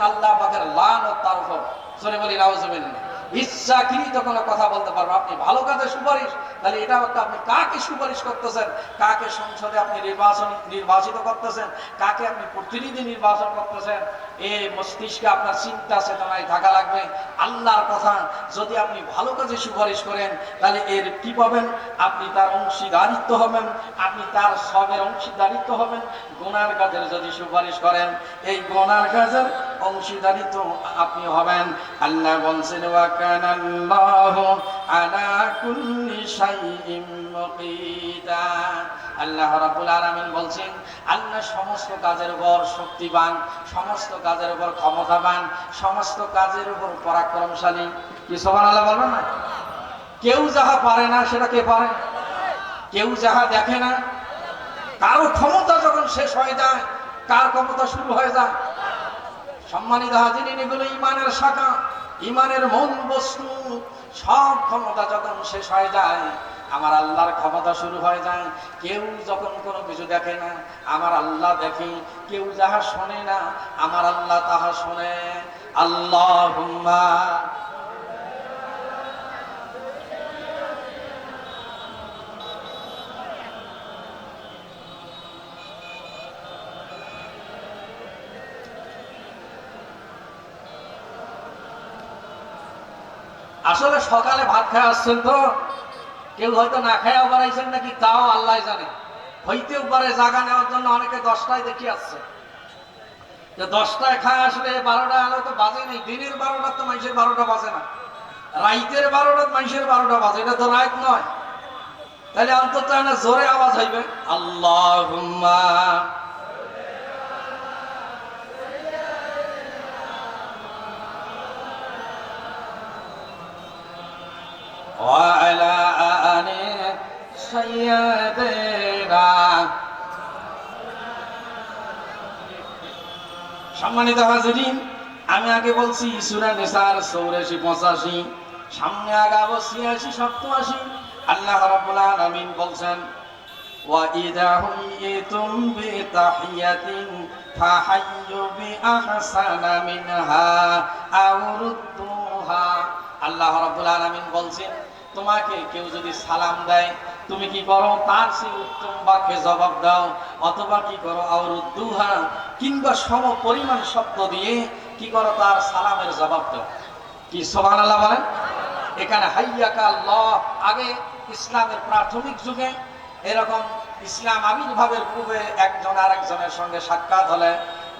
আল্লাহ পাকের লান ও তার উপর সরে বলি নাউজুবিল্লাহ ইচ্ছাকৃত কোনো কথা বলতে পারব। আপনি ভালো কাজে সুপারিশ, তাহলে এটা একটা আপনি কাকে সুপারিশ করতেছেন? কাকে সংসদে আপনি নির্বাচন নির্বাচিত করতেছেন? কাকে আপনি প্রতিনিধি নির্বাচন করতেছেন? এই মস্তিষ্কে আপনার চিন্তা চেতনায় থাকা লাগবে। আল্লাহর কথা যদি আপনি ভালো কাজে সুপারিশ করেন, তাহলে এর কি পাবেন? আপনি তার অংশীদারিত্ব হবেন, আপনি তার সবের অংশীদারিত্ব হবেন। গোনার কাজের যদি সুপারিশ করেন, এই গোনার কাজের অংশীদারিত্ব আপনি হবেন। আল্লাহ বলছেন আল্লাহ রাব্বুল আলামিন বলছেন, আল্লাহ সমস্ত কাজের উপর শক্তিবান, সমস্ত কাজের উপর ক্ষমতাবান, সমস্ত কাজের উপর পরাক্রমশালী। কি সুবহানাল্লাহ বলবেন না? কেউ যাহা পারে না, সেটা কে পারে? কেউ যাহা দেখে না, কারও ক্ষমতা যখন শেষ হয়ে যায়, কার ক্ষমতা শুরু হয়ে যায়? সম্মানিত হাজিরিন এগুলো ইমানের শাখা, ইমানের মন বস্তু, সব ক্ষমতা যখন শেষ হয়ে যায় আমার আল্লাহর ক্ষমতা শুরু হয়ে যায় কেউ যখন কোনো কিছু দেখে না, আমার আল্লাহ দেখে। কেউ যাহা শোনে না, আমার আল্লাহ তাহা শোনে। আল্লাহ আসলে সকালে ভাত খায় আসছেন তো? কেউ হয়তো না খাইয়াও বাড়াইছেন নাকি, তাও আল্লাহ জানে। হইতেও পারে জাগা নেওয়ার জন্য অনেকে দশটায় দেখি আসছে। যে দশটায় খায় আসলে বারোটা আলো তো বাজে নেই, দিনের বারোটা তো মানুষের বারোটা বাজে না। রাইতের বারোটা মানুষের বারোটা বাজে, এটা তো রাত নয়। তাহলে অন্তত জোরে আওয়াজ হইবে আল্লাহ سيدنا সম্মানিত হাজিরিন আমি আগে বলছি সুরা নিসার চৌরাশি পঁচাশি সামনে আগাবো ছিয়াশি সপ্তআশি আল্লাহ রাব্বুল আলামিন বলছেন وَإِذَا حُيِّيتُم بِتَحِيَّةٍ فَحَيُّوا بِأَحْسَنَ مِنْهَا أَوْ رُدُّوهَا আল্লাহ রাব্বুল আলামিন বলছেন তোমাকে কেউ যদি সালাম দেয় তুমি কি করো? তার সেই উত্তম বাক্যে জবাব দাও। অথবা কি করো? আউরুদ্দুহা কিংবা সম পরিমাণ শব্দ দিয়ে কি করো? তার সালামের জবাব দাও। কি, সুবহানাল্লাহ বলেন? এখানে হাইয়াকা আল্লাহ। আগে ইসলামের প্রাথমিক যুগে এরকম ইসলাম আবির্ভাবের পূর্বে একজন আরেকজনের সঙ্গে সাক্ষাৎ হলে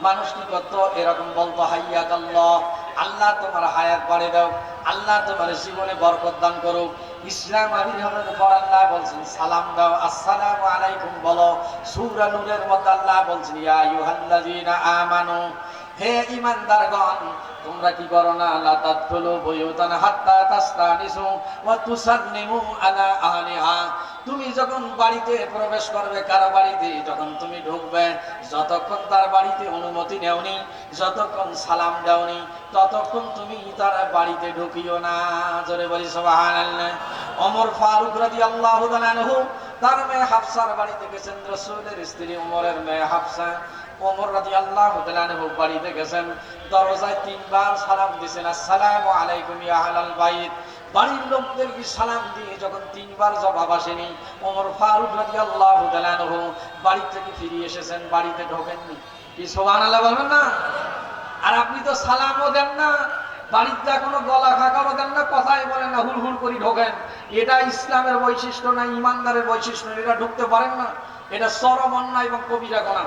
মানুষ কি করতো? এরকম বলতো, হাইয়াক আল্লাহ আল্লাহ তোমার হায়াত বাড়ে দাও, আল্লাহ তোমার জীবনে বরকত দান করুক। ইসলাম আবির্ভাবের পর আল্লাহ বলছেন, সালাম দাও, আসসালামু আলাইকুম বলো। সূরা নূরের মধ্যে আল্লাহ বলছেন, ইয়া আইয়ুহাল্লাযীনা আমানু হে ইমানদারগণ, তোমরা কি করো না? হাত্তা তাস্তানিসু ওয়া আলা আহলিহা। তুমি যখন বাড়িতে প্রবেশ করবে, কারও বাড়িতে যখন তুমি ঢুকবে, যতক্ষণ তার বাড়িতে অনুমতি নেওনি, যতক্ষণ সালাম দাওনি, ততক্ষণ তুমি তার বাড়িতে ঢুকিও না। জোরে বলি, সুবহানাল্লাহ। ওমর ফারুক রাদিয়াল্লাহু তাআলা তার মেয়ে হাফসার বাড়িতে গেছেন রাসূলের স্ত্রী ওমরের মেয়ে হাফসা। ওমর তাআলা আনহু বাড়িতে গেছেন। দরজায় তিনবার সালাম দিয়েছেন আসসালামু আলাইকুম বাইত। বাড়ির সালাম দিয়ে যখন তিনবার জবাব আসেনি, ওমর ফারুক তাআলা আনহু বাড়ি থেকে এসেছেন, বাড়িতে ঢোকেননি। কি সুবহানাল্লাহ বলবেন না? আর আপনি তো সালামও দেন না বাড়িতে কোনো গলা খাকারও দেন না, কথাই বলেন না, হুল হুল করে ঢোকেন। এটা ইসলামের বৈশিষ্ট্য না, ইমানদারের বৈশিষ্ট্য এটা ঢুকতে পারেন না। এটা চরম অন্যায় এবং কবিরা গোনা।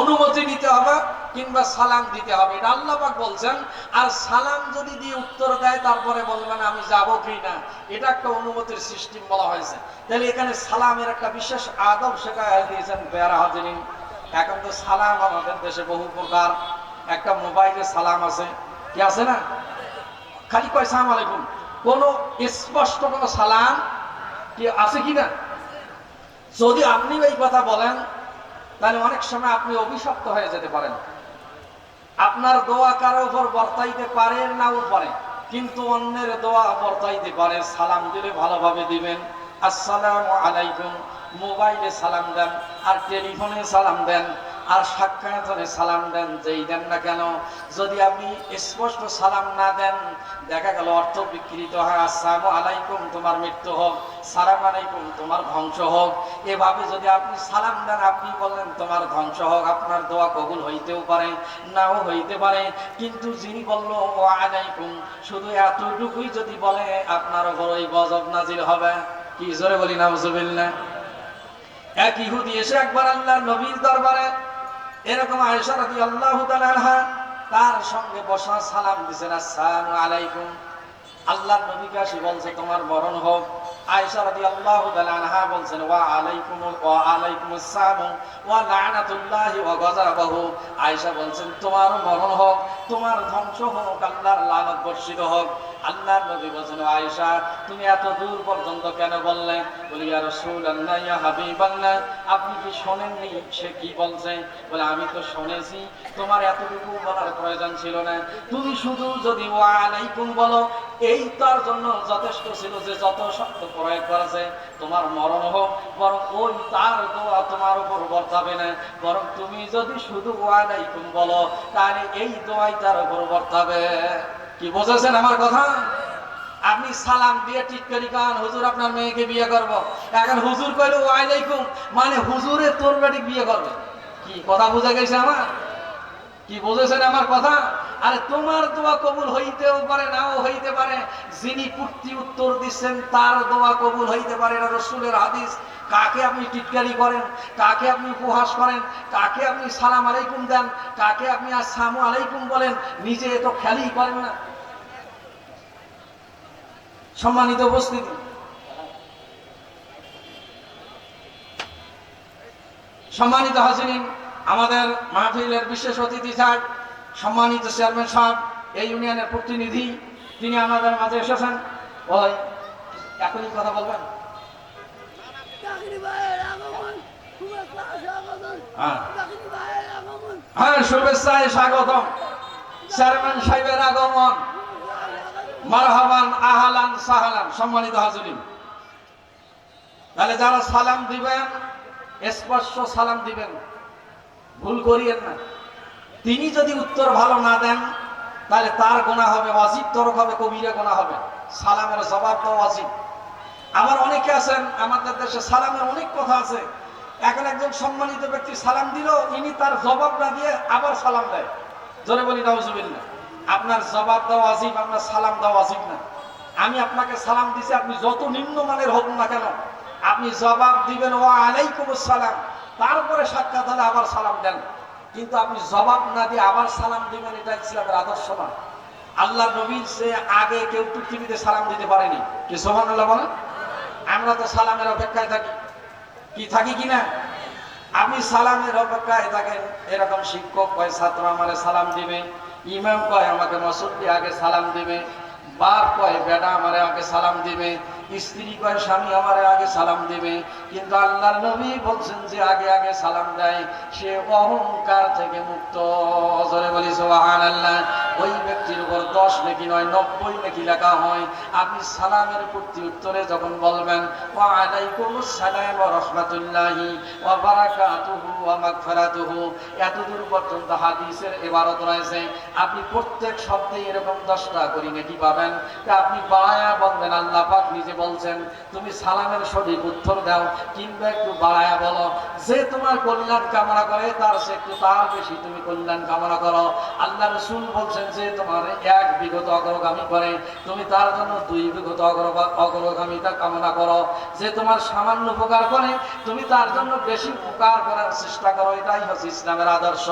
অনুমতি নিতে হবে কিংবা সালাম দিতে হবে। এটা আল্লাপাক বলছেন, আর সালাম যদি দিয়ে উত্তর দেয়, তারপরে বলবেন, আমি যাব কি না এটা একটা অনুমতির সিস্টেম বলা হয়েছে। তাহলে এখানে সালামের একটা বিশেষ আদব শেখায় দিয়েছেন, বেয়ারা হাজিরিন, এখন তো সালাম আমাদের দেশে বহু প্রকার। একটা মোবাইলে সালাম আছে, কি আছে না? খালি কয়, সালাম আলাইকুম। কোন স্পষ্ট কোন সালাম কি আছে কি না যদি আপনি এই কথা বলেন তাহলে অনেক সময় আপনি অভিশপ্ত হয়ে যেতে পারেন। আপনার দোয়া কারও উপর বর্তাইতে পারে নাও পারে কিন্তু অন্যের দোয়া বর্তাইতে পারে। সালাম দিলে ভালোভাবে দিবেন। আসসালামু আলাইকুম। মোবাইলে সালাম দেন আর টেলিফোনে সালাম দেন। আর সাক্ষাৎ সালাম দেন, যেই দেন না কেন? যদি আপনি স্পষ্ট সালাম না দেন, দেখা গেল অর্থ বিকৃত হয়, আসসালামু আলাইকুম, তোমার মৃত্যু হোক, সালাম আলাইকুম, তোমার ধ্বংস হোক। এভাবে যদি আপনি সালাম দেন, আপনি বললেন, তোমার ধ্বংস হোক, আপনার দোয়া কবুল হইতেও পারে, নাও হইতে পারে। কিন্তু যিনি বলল ও আলাইকুম, শুধু এতটুকুই যদি বলে, আপনার উপর ওই গজব নাজির হবে। কি জোরে বলি না বুঝবিল্লা এক ইহুদি এসে একবার আল্লাহ নবীর দরবারে এরকম আয়সা রাদিয়াল্লাহু আল্লাহ তার সঙ্গে বসা সালাম দিছেন আসসালামু আলাইকুম। আল্লাহ নবীকে আসি বলছে, তোমার মরণ হোক। আয়েশা রাদিয়াল্লাহু তাআলা বলছেন, ওয়া আলাইকুম ওয়া আলাইকুম আসসালাম ওয়া ওয়া আয়েশা বলছেন, তোমার মরণ হোক, তোমার ধ্বংস হোক, আল্লাহর লানত বর্ষিত হোক। আল্লাহর নবী বলছেন, আয়েশা, তুমি এত দূর পর্যন্ত কেন বললে? বলি, ইয়া রাসূলুল্লাহ, ইয়া হাবিবাল্লাহ, আপনি কি শোনেননি? সে কি বলছে? বলে, আমি তো শুনেছি, তোমার এতটুকু বলার প্রয়োজন ছিল না। তুমি শুধু যদি ওয়া আলাইকুম বলো এই তার জন্য যথেষ্ট ছিল যে যত শক্ত প্রয়োগ করেছে তোমার মরণ হোক, বরং ওই তার দোয়া তোমার উপর বর্তাবে না। বরং তুমি যদি শুধু ওয়া আলাইকুম বলো, তাহলে এই দোয়াই তার উপর বর্তাবে কি বুঝেছেন আমার কথা? আপনি সালাম দিয়ে ঠিক করি কান হুজুর আপনার মেয়েকে বিয়ে করব। এখন হুজুর কইলো ওয়ালাইকুম মানে হুজুরে তোর বেটি বিয়ে করবে। কি কথা বুঝা গেছে আমার? কি বুঝেছেন আমার কথা? আরে তোমার দোয়া কবুল হইতেও পারে, নাও হইতে পারে। যিনি পূর্তি উত্তর দিচ্ছেন, তার দোয়া কবুল হইতে পারে না। রসুলের হাদিস, কাকে আপনি টিটকারি করেন? কাকে আপনি উপহাস করেন? কাকে আপনি সালাম আলাইকুম দেন? কাকে আপনি আসসালামু আলাইকুম বলেন? নিজে এত খেয়ালই করেন না। সম্মানিত উপস্থিতি। সম্মানিত হাজিরিন আমাদের মাহফিলের বিশেষ অতিথি থাক সম্মানিত চেয়ারম্যান সাহেব, এই ইউনিয়নের প্রতিনিধি, তিনি আমাদের মাঝে এসেছেন। ওই, এখনই কথা বলবেন। হ্যাঁ। হ্যাঁ শুভেচ্ছায় স্বাগতম। চেয়ারম্যান সাহেবের আগমন। মারহাবান, আহালান, সাহালান, সম্মানিত হাজিরিন। তাহলে যারা সালাম দিবেন স্পর্শ সালাম দিবেন। ভুল করিয়েন না। তিনি যদি উত্তর ভালো না দেন, তাহলে তার গোনা হবে অজিব তরক হবে কবিরে গোনা হবে। সালামের জবাব দেওয়া অজিব আবার অনেকে আছেন, আমাদের দেশে সালামের অনেক কথা আছে। এখন একজন সম্মানিত ব্যক্তি সালাম দিল, ইনি তার জবাব না দিয়ে আবার সালাম দেয়। জোরে বলি, নাউজুবিল্লাহ। আপনার জবাব দেওয়া অজিব আপনার সালাম দেওয়া অজিব না। আমি আপনাকে সালাম দিছি, আপনি যত নিম্নমানের হোক না কেন, আপনি জবাব দিবেন ও আলাইকুম সালাম। তারপরে সাক্ষাৎ হলে আবার সালাম দেন। কিন্তু আপনি জবাব না দিয়ে আবার সালাম দিবেন, এটা ইসলামের আদর্শ না। আল্লাহ নবীর সে আগে কেউ পৃথিবীতে সালাম দিতে পারেনি। কি সোহান আল্লাহ বলেন? আমরা তো সালামের অপেক্ষায় থাকি। কি থাকি কি না? আপনি সালামের অপেক্ষায় থাকেন। এরকম শিক্ষক কয়, ছাত্র আমারে সালাম দিবে। ইমাম কয়, আমাকে মসুদ্দি আগে সালাম দিবে। বাপ কয়, বেটা আমারে আগে সালাম দিবে। স্ত্রী কয়, স্বামী, আমারে আগে সালাম দিবে। কিন্তু আল্লাহর নবী বলছেন যে, আগে আগে সালাম দেয়। সে অহংকার থেকে মুক্ত। জোরে বলি সোহান আল্লাহ ওই ব্যক্তির উপর দশ নাকি নয়, নব্বই নাকি লেখা হয়। আপনি সালামের প্রতি উত্তরে যখন বলবেন, ওয়া আলাইকুম ওয়া রাহমাতুল্লাহি ওয়া বারাকাতুহু ওয়া মাগফিরাতুহু। এতদূর পর্যন্ত হাদিসের ইবারত রয়েছে। আপনি প্রত্যেক শব্দে এরকম দশটা করি নাকি পাবেন। তা আপনি বাড়ায়া বলবেন, আল্লাহ পাক নিজে বলছেন, তুমি সালামের সঠিক উত্তর দাও, কিংবা একটু বাড়ায়া বলো। যে তোমার কল্যাণ কামনা করে, তার সে একটু তার বেশি তুমি কল্যাণ কামনা করো। আল্লাহ রসুল বলছেন যে, তোমার এক বিগত অগ্রগামী করে, তুমি তার জন্য দুই বিগত অগ্রগামিতা কামনা করো। যে তোমার সামান্য উপকার করে, তুমি তার জন্য বেশি উপকার করার চেষ্টা করো। এটাই হচ্ছে ইসলামের আদর্শ।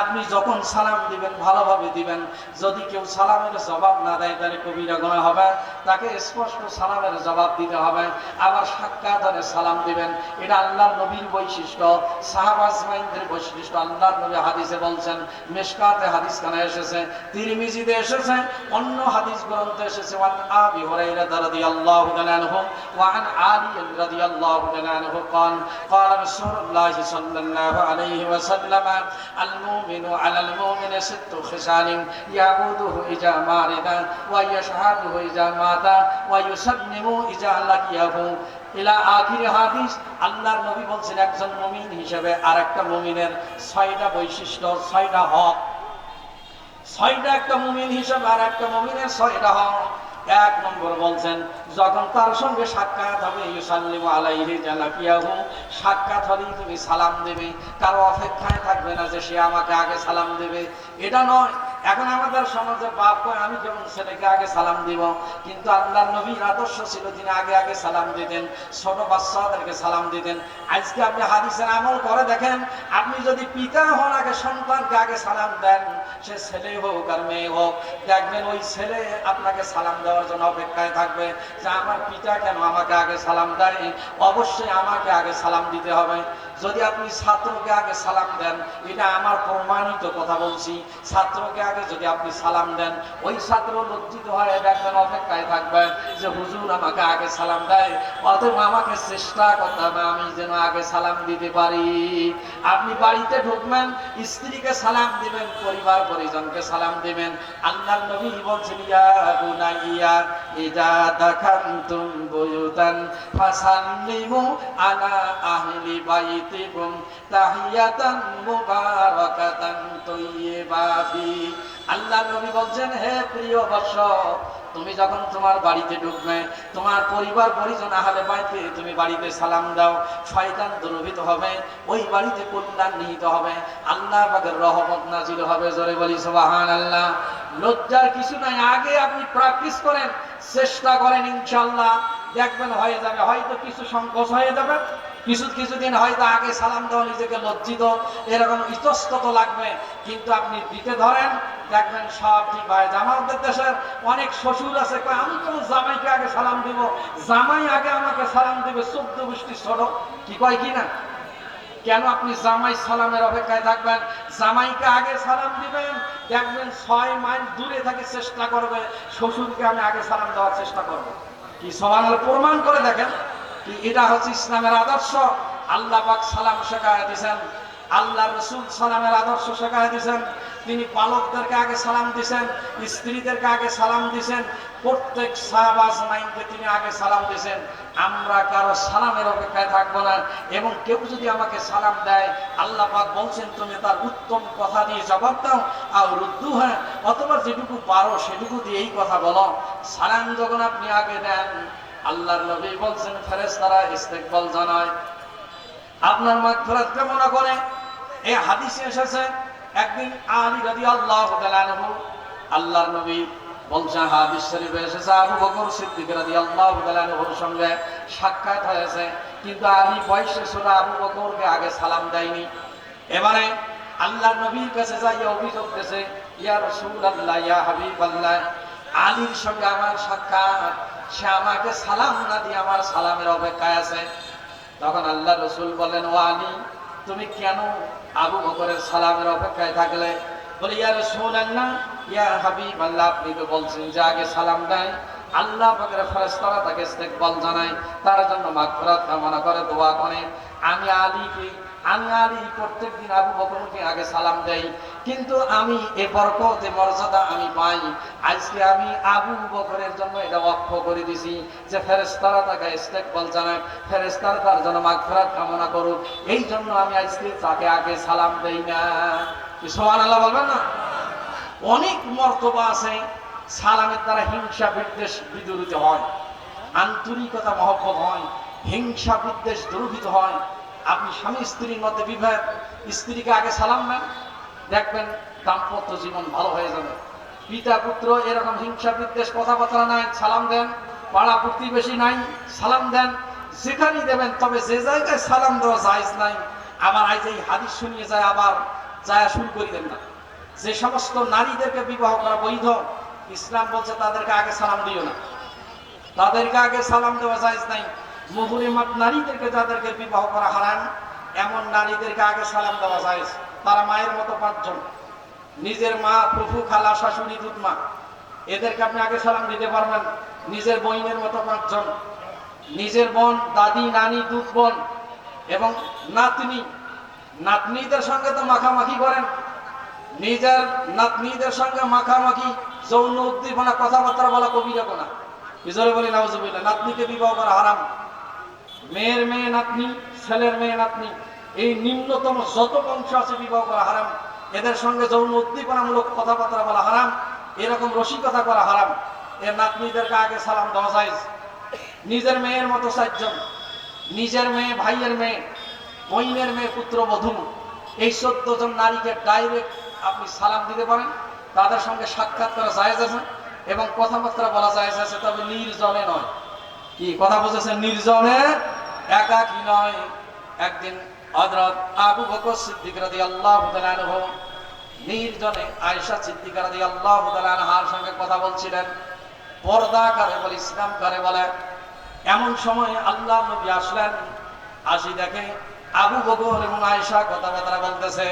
আপনি যখন সালাম দিবেন, ভালোভাবে দিবেন। যদি কেউ সালামের জবাব না দেয়, তাহলে কবিরা গোনা হবে। তাকে স্পষ্ট সালামের জবাব দিতে হবে আবার সাক্ষাৎ হলে সালাম দিবেন এটা আল্লাহর নবীর বৈশিষ্ট্য সাহাবাজমাইনদের বৈশিষ্ট্য আল্লাহর নবী হাদিসে বলছেন মেশকাতে হাদিস খানা এসেছে তিরমিজিতে এসেছে অন্য হাদিস গ্রন্থে এসেছে ওয়ান আবি হুরাইরা রাদিয়াল্লাহু তাআলা আনহু ওয়া আন আলী রাদিয়াল্লাহু তাআলা আনহু قال قال رسول الله صلى الله عليه وسلم المؤمن على المؤمن ست خصال يعوده إذا مارد ويشهده إذا مات আল্লাহর নবী বলছেন একজন মমিন হিসেবে আর একটা মমিনের ছয়টা বৈশিষ্ট্য, ছয়টা হক। ছয়টা একটা মমিন হিসেবে আর একটা মমিনের ছয়টা হক। এক নম্বর বলছেন, যখন তার সঙ্গে সাক্ষাৎ হবে, ইউসাল্লিম আলাইহি জালাকিয়াহু সাক্ষাৎ হলেই তুমি সালাম দেবে। কারও অপেক্ষায় থাকবে না যে সে আমাকে আগে সালাম দেবে। এটা নয় এখন আমাদের সমাজে বাপ কয় আমি যেমন ছেলেকে আগে সালাম দিব, কিন্তু আল্লাহর নবীর আদর্শ ছিল তিনি আগে আগে সালাম দিতেন, ছোট বাচ্চাদেরকে সালাম দিতেন। আজকে আপনি হাদিসের আমল করে দেখেন, আপনি যদি পিতা হন আগে সন্তানকে আগে সালাম দেন, সে ছেলে হোক আর মেয়ে হোক, দেখবেন ওই ছেলে আপনাকে সালাম দেওয়ার জন্য অপেক্ষায় থাকবে যে আমার পিতা কেন আমাকে আগে সালাম দেয় অবশ্যই আমাকে আগে সালাম দিতে হবে। যদি আপনি ছাত্রকে আগে সালাম দেন, এটা আমার প্রমাণিত কথা বলছি, ছাত্রকে আগে যদি আপনি সালাম দেন, ওই ছাত্র লজ্জিত হয় দেখবেন অপেক্ষায় থাকবেন যে হুজুর আমাকে আগে সালাম দেয় অতএব আমাকে চেষ্টা করতে হবে আমি যেন আগে সালাম দিতে পারি। আপনি বাড়িতে ঢুকবেন, স্ত্রীকে সালাম দিবেন, পরিবার পরিজনকে সালাম দিবেন। আল্লাহর নবী বলছেন, ইয়া বুনাইয়া, ইদা দাখানতুম বুয়ুতান ফাসাল্লিমু আলা আহলি বাইতিকুম তাহিয়াতান মুবারাকাতান। আল্লাহর নবী বলছেন, হে প্রিয় তুমি যখন তোমার বাড়িতে ঢুকবে, তোমার পরিবার পরিজন আহলে বাইতে তুমি বাড়িতে সালাম দাও। শয়তান হবে, ওই বাড়িতে কল্যাণ নিহিত হবে। আল্লাহ রহমত নাজিল হবে, জোরে বলি আল্লাহ লজ্জার কিছু নাই, আগে আপনি প্র্যাকটিস করেন, চেষ্টা করেন ইনশাল্লাহ দেখবেন হয়ে যাবে, হয়তো কিছু সংকোচ হয়ে যাবে। কিছু কিছুদিন হয়তো আগে সালাম দেওয়া, নিজেকে লজ্জিত, এরকম ইতস্তত লাগবে। কিন্তু আপনি দিতে ধরেন, দেখবেন সব ঠিক হয়। আমাদের দেশের অনেক শ্বশুর আছে আমি কেন জামাইকে আগে সালাম দিব? জামাই আগে আমাকে সালাম দিবে, চোদ্দ গোষ্ঠী ছোট। কি কয় কি না? কেন আপনি জামাই সালামের অপেক্ষায় থাকবেন? জামাইকে আগে সালাম দিবেন, দেখবেন ছয় মাইল দূরে থেকে চেষ্টা করবে, শ্বশুরকে আমি আগে সালাম দেওয়ার চেষ্টা করব। কি সমান প্রমাণ করে দেখেন? এটা হচ্ছে ইসলামের আদর্শ। আল্লাহ পাক সালাম শেখায় দিয়েছেন আল্লাহ রসুল সালামের আদর্শ শেখায় দিয়েছেন তিনি পালকদেরকে আগে সালাম দিয়েছেন স্ত্রীদেরকে আগে সালাম দিয়েছেন প্রত্যেক সাহাবাজ মাইনকে তিনি আগে সালাম দিয়েছেন আমরা কারও সালামের অপেক্ষায় থাকব না। এবং কেউ যদি আমাকে সালাম দেয়, আল্লাহ পাক বলছেন, তুমি তার উত্তম কথা দিয়ে জবাব দাও। আর রুদ্দু হ্যাঁ অথবা যেটুকু পারো সেটুকু দিয়েই কথা বলো। সালাম যখন আপনি আগে দেন আল্লাহর নবী বলছেন, ফেরেশতারা ইস্তেকবাল জানায়, আপনার মাগফিরাত কামনা করে? এই হাদিসে এসেছে, একদিন আলী রাদিয়াল্লাহু তাআলা আনহু আল্লাহর নবী বলছেন, হাদিস শরীফে এসেছে, আবু বকর সিদ্দিক রাদিয়াল্লাহু তাআলা আনহুর সঙ্গে সাক্ষাৎ হয়েছে, কিন্তু আলী বয়সে ছোট আবু বকরকে আগে সালাম দেয়নি। এবারে আল্লাহর নবীর কাছে যাই অভিযোগ দিয়েছে, ইয়া রাসূলুল্লাহ, ইয়া হাবিবাল্লাহ, আলীর সঙ্গে আমার সাক্ষাৎ সে আমাকে সালাম না দিয়ে আমার সালামের অপেক্ষায় আছে। তখন আল্লাহ রসুল বলেন ও আলী, তুমি কেন আবু বকরের সালামের অপেক্ষায় থাকলে? বলে, ইয়া রসুলেন না ইয়া আল্লাহ আপনি তো বলছেন যে আগে সালাম দেয়। আল্লাহ পাকের ফেরেশতারা তাকে ইস্তেকবাল জানায়। তার জন্য মাগফিরাত কামনা করে, দোয়া করে। আমি আলীকে, আমি আলী প্রত্যেকদিন আবু বকরকে আগে সালাম দেই। কিন্তু আমি এ বরকত মর্যাদা আমি পাই। আজকে আমি আবু বকরের জন্য এটা অক্ষ করে দিছি যে ফেরেশতারা তাকে ইস্তেকবাল জানায় ফেরেশতারা তার জন্য মাগফিরাত কামনা করুক। এই জন্য আমি আজকে তাকে আগে সালাম দেই না। কি সুবহানাল্লাহ বলবেন না? অনেক মর্তবা আছে, সালামের দ্বারা হিংসা বিদ্বেষ বিদূরিত হয়, আন্তরিকতা মহব্বত হয়, হিংসা বিদ্বেষ দূরীভূত হয়। আপনি স্বামী স্ত্রীর মধ্যে বিভেদ, স্ত্রীকে আগে সালাম দেন দেখবেন দাম্পত্য জীবন ভালো হয়ে যাবে। পিতা, পুত্র এরকম হিংসা, বিদ্বেষ, কথাবার্তা নাই, সালাম দেন। পাড়া, প্রতিবেশী নাই, সালাম দেন। যেখানেই দেবেন, তবে যে জায়গায় সালাম দেওয়া জায়জ নাই, আবার আজ এই হাদিস শুনিয়ে যায়, আবার যায় শুরু করে দেন না। যে সমস্ত নারীদেরকে বিবাহ করা বৈধ, ইসলাম বলছে তাদেরকে আগে সালাম দিও না। তাদেরকে আগে সালাম দেওয়া যায় নাই। মুহুরিমাত নারীদেরকে যাদেরকে বিবাহ করা হারান এমন নারীদেরকে আগে সালাম দেওয়া যায় তারা মায়ের মতো পাঁচজন। নিজের মা প্রভু খালা, শাশুড়ি দুধ মা এদেরকে আপনি আগে সালাম দিতে পারবেন। নিজের বইনের মতো পাঁচজন। নিজের বোন, দাদি, নানি, দুধ বোন এবং নাতনি। নাতনিদের সঙ্গে তো মাখামাখি করেন। নিজের নাতনিদের সঙ্গে মাখামাখি, যৌন উদ্দীপনা, কথাবার্তা বলা কবিরা কোনা বিজয় বলি, নাউজুবিল্লাহ। নাতনিকে বিবাহ করা হারাম। মেয়ের মেয়ে নাতনি, ছেলের মেয়ে নাতনি। এই নিম্নতম যত বংশ আছে বিবাহ করা হারাম, এদের সঙ্গে যৌন উদ্দীপনামূলক কথাবার্তা বলা হারাম, এরকম রসিকতা করা হারাম। এর নাতনিদেরকে আগে সালাম দেওয়া যায় নিজের মেয়ের মতো চারজন, নিজের মেয়ে, ভাইয়ের মেয়ে বইনের মেয়ে, পুত্র, বধূ। এই চোদ্দ জন নারীকে ডাইরেক্ট আপনি সালাম দিতে পারেন, তাদের সঙ্গে সাক্ষাৎ করা জায়েজ আছে এবং কথাবার্তা বলা জায়েজ আছে, তবে নির্জনে নয়। কি, কথা বুঝেছেন নির্জনে, একাকী নয়। একদিন আবু নির্জনে আয়েশা সঙ্গে কথা বলছিলেন। পর্দা বলে, ইসলাম এমন সময় আল্লাহ নবী আসলেন। আসি দেখে আবু এবং আয়েশা কথাবার্তা বলতেছে।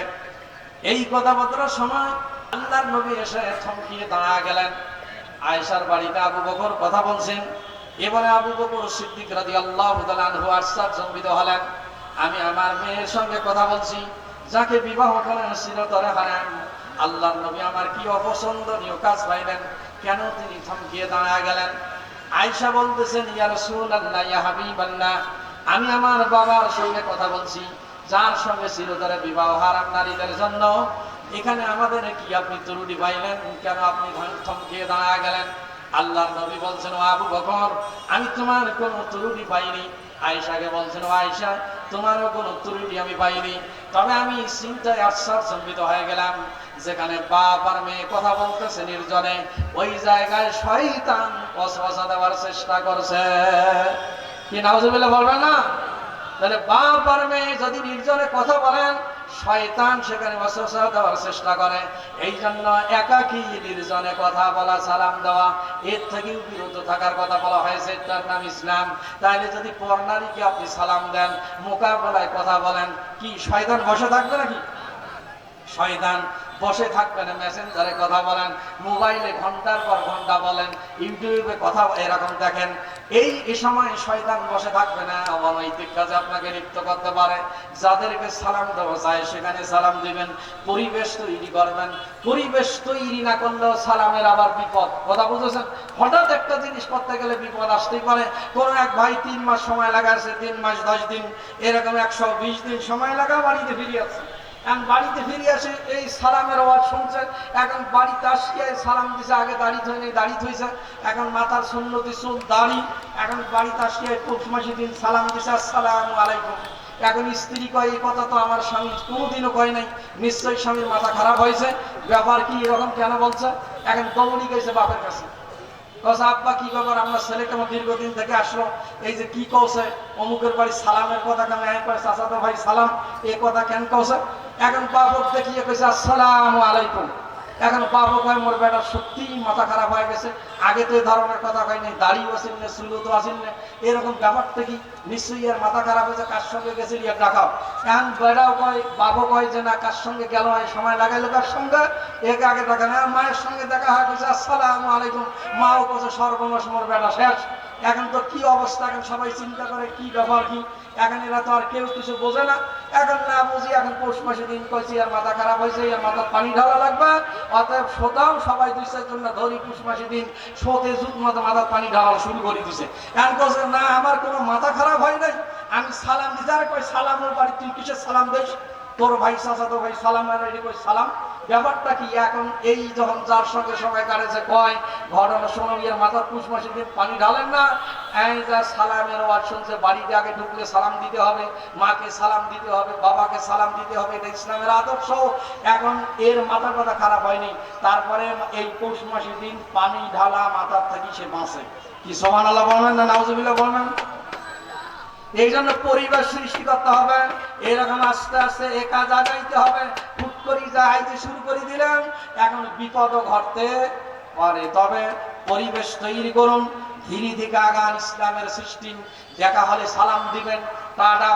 এই কথাবার্তার সময় আল্লাহর নবী এসে থমকিয়ে দাঁড়া গেলেন। আয়েশার বাড়িতে আবু বকর কথা বলছেন। এবারে আবু বকর সিদ্দিক রাদিয়াল্লাহু তাআলা আনহু আশ্চর্যজনবিত হলেন। আমি আমার মেয়ের সঙ্গে কথা বলছি। যাকে বিবাহ করেন সিরতরে হারান আল্লাহর নবী আমার কি অপছন্দনীয় কাজ পাইলেন? কেন তিনি থমকিয়ে দাঁড়া গেলেন? আয়েশা বলতেছেন ইয়া রাসূলুল্লাহ, ইয়া হাবিবাল্লাহ, আমি আমার বাবার সঙ্গে কথা বলছি। যার সঙ্গে চিরতরে বিবাহ হারাম নারীদের জন্য। এখানে আমাদের কি আপনি ত্রুটি পাইলেন? কেন আপনি থমকিয়ে দাঁড়া গেলেন? আল্লাহর নবী বলছেন আবু বকর, আমি তোমার কোনো ত্রুটি পাইনি। আয়েশাকে বলছেন আয়সা তোমারও কোনো ত্রুটি আমি পাইনি। তবে আমি চিন্তায় আশ্বাসম্বিত হয়ে গেলাম, যেখানে বাপ আর মেয়ে কথা বলতেছে নির্জনে। ওই জায়গায় শয়তান অসবাসা দেওয়ার চেষ্টা করছে। কি, নাউজুবিল্লাহ বলবেন না? তাহলে বাপ আর মেয়ে যদি নির্জনে কথা বলেন শয়তান সেখানে অসবাসা দেওয়ার চেষ্টা করে। এই জন্য একাকী নির্জনে কথা বলা, সালাম দেওয়া, এর থেকেও বিরত থাকার কথা বলা হয়েছে। তার নাম ইসলাম। তাহলে যদি পর্নারীকে আপনি সালাম দেন, মোকাবেলায় কথা বলেন, কি শয়তান বসে থাকবে নাকি? শয়তান বসে থাকবেন মেসেঞ্জারে কথা বলেন মোবাইলে ঘণ্টার পর ঘণ্টা বলেন ইউটিউবে কথা এরকম দেখেন। এই এই সময় শয়তান বসে থাকবে না অনৈতিক কাজে আপনাকে লিপ্ত করতে পারে। যাদেরকে সালাম দেওয়া যায় সেখানে সালাম দিবেন। পরিবেশ তৈরি করবেন। পরিবেশ তৈরি না করলেও সালামের আবার বিপদ। কথা বুঝেছেন? হঠাৎ একটা জিনিস করতে গেলে বিপদ আসতেই পারে। কোনো এক ভাই তিন মাস সময় লাগাচ্ছে তিন মাস দশ দিন, এরকম একশো বিশ দিন সময় লাগা বাড়িতে ফিরে আসছে এখন বাড়িতে ফিরে আসে, এই সালামের আওয়াজ শুনছে। এখন বাড়িতে আসিয়ে সালাম দিছে, আগে দাড়ি থই নেই দাড়ি থইছে এখন মাথার সুন্নতি চুল দাড়ি। এখন বাড়িতে আসিয়ে পৌষ মাসে দিন সালাম দিছে, আসসালাম আলাইকুম। এখন স্ত্রী কয়, এই কথা তো আমার স্বামী কোনোদিনও কয় নাই। নিশ্চয়ই স্বামীর মাথা খারাপ হয়েছে। ব্যাপার কি এরকম কেন বলছে? এখন দৌড়ি গেছে বাপের কাছে। আব্বা, কি ব্যাপার? আমার ছেলে কেমন দীর্ঘদিন থেকে আসলো? এই যে কি কৌছে অমুকের বাড়ি সালামের কথা কেন? চাচাতো ভাই সালাম এই কথা কেন কৌছে এখন বাবক দেখিয়ে কইছে, আসসালামু আলাইকুম। এখন বাবক ভাই মোর বেটা সত্যি মাথা খারাপ হয়ে গেছে। আগে তো এই ধরনের কথা হয়নি দাড়িও আসেন না চুলো তো আসেন না। এরকম ব্যাপারটা কি? নিশ্চয়ই আর মাথা খারাপ হয়েছে, কার সঙ্গে গেছিল ইয়ার ডাকাও। এখন বেড়াও কয় বাবু কয় যে না, কার সঙ্গে গেল এই সময় লাগাইলো কার সঙ্গে? একে আগে দেখা না, মায়ের সঙ্গে দেখা হয়। কইছে, আসসালামু আলাইকুম। মাও কছে সর্বনাশ, মোর বেটা শেষ। এখন তো কি অবস্থা? এখন সবাই চিন্তা করে কি ব্যাপার, কি? এখন এরা তো আর কেউ কিছু বোঝে না। এখন না বুঝি, এখন পৌষ মাসে দিন কইছি, আর মাথা খারাপ হয়েছে আর মাথা পানি ঢালা লাগবে। অতএব শোতাও সবাই দুই না ধরি, পৌষ মাসে দিন শোতে জুত মতো মাথা পানি ঢালা শুরু করে দিছে। এখন কইছে, না, আমার কোনো মাথা খারাপ হয় নাই। আমি সালাম দিতে আর কই সালামের বাড়ি তুই কিসের সালাম দিস? তোর ভাই চাচা তো ভাই সালাম আর কই সালাম? ব্যাপারটা কি? এখন এই যখন যার সঙ্গে সবাই কারেছে কয় ঘটনা শোনো ইয়ের মাথার পুষ মাসে পানি ঢালেন না সালামের ওয়াজ শুনছে, বাড়িতে আগে ঢুকলে সালাম দিতে হবে, মাকে সালাম দিতে হবে, বাবাকে সালাম দিতে হবে, এটা ইসলামের আদর্শ। এখন এর মাথা কথা খারাপ হয়নি। তারপরে এই পৌষ মাসের দিন পানি ঢালা মাথার থেকে সে বাঁচে। কি সমান আল্লাহ বলবেন না নাউজুবিল্লাহ বলবেন? এই জন্য পরিবেশ সৃষ্টি করতে হবে এরকম আস্তে আস্তে একা কাজ আগাইতে হবে হুট করি, যা আইতে শুরু করে দিলেন এখন বিপদও ঘটতে পারে, তবে পরিবেশ তৈরি করুন। ধীরে ধীরে আগান ইসলামের সৃষ্টি। দেখা হলে সালাম দিবেন। আমাদের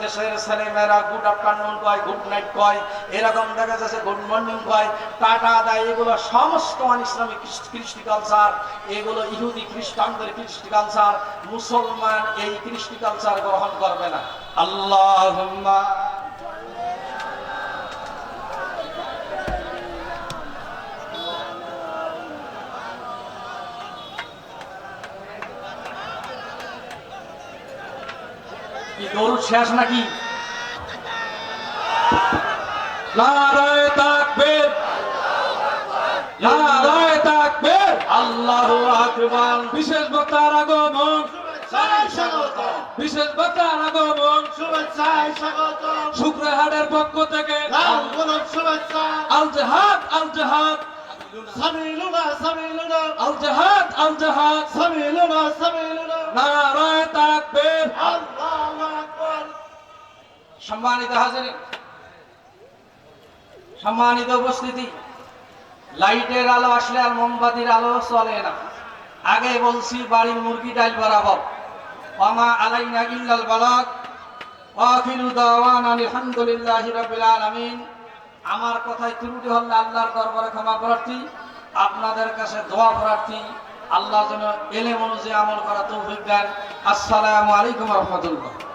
দেশের গুড আফটারনুন কয় গুড নাইট কয়। এরকম দেখা যাচ্ছে গুড মর্নিং কয়। টাটা দেয়, এগুলো সমস্ত অন ইসলামিক কৃষ্টি কালচার এগুলো ইহুদি খ্রিস্টানদের কৃষ্টি কালচার মুসলমান এই কৃষ্টি কালচার গ্রহণ করবে না। আল্লাহুম্মা কি দরুদ শেষ নাকি? নারায় তাকবীর। নারায় তাকবীর। আল্লাহু আকবার। বিশেষ বক্তার আগমন। স্বাগত। বিশেষ বক্তার আগমন। শুভেচ্ছায় স্বাগত। শুক্রহাটের পক্ষ থেকে লাল গোলাপ শুভেচ্ছা। আল জাহাদ আল জাহাদ। সামিলুনা সামিলুনা। আল জাহাদ আল জাহাদ। সামিলুনা সামিলুনা। নারায় তাকবীর। আল্লাহু আকবার। সম্মানিত হাজিরিন সম্মানিত উপস্থিতি। লাইটের আলো আসলে আর মোমবাতির আলো চলে না। আগে বলছি বাড়ির মুরগি ডাল বরাবর। ওমা আলাইনা ইল্লাল বালাগ। ওয়াখিরু দাওয়ানা আলহামদুলিল্লাহি রাব্বিল আলামিন। আমার কথায় ত্রুটি হলে আল্লাহর দরবারে ক্ষমা প্রার্থী আপনাদের কাছে দোয়া প্রার্থী আল্লাহ যেন এলে অনুযায়ী আমল করা তৌফিক দেন। আসসালামু আলাইকুম রহমতুল্লাহ।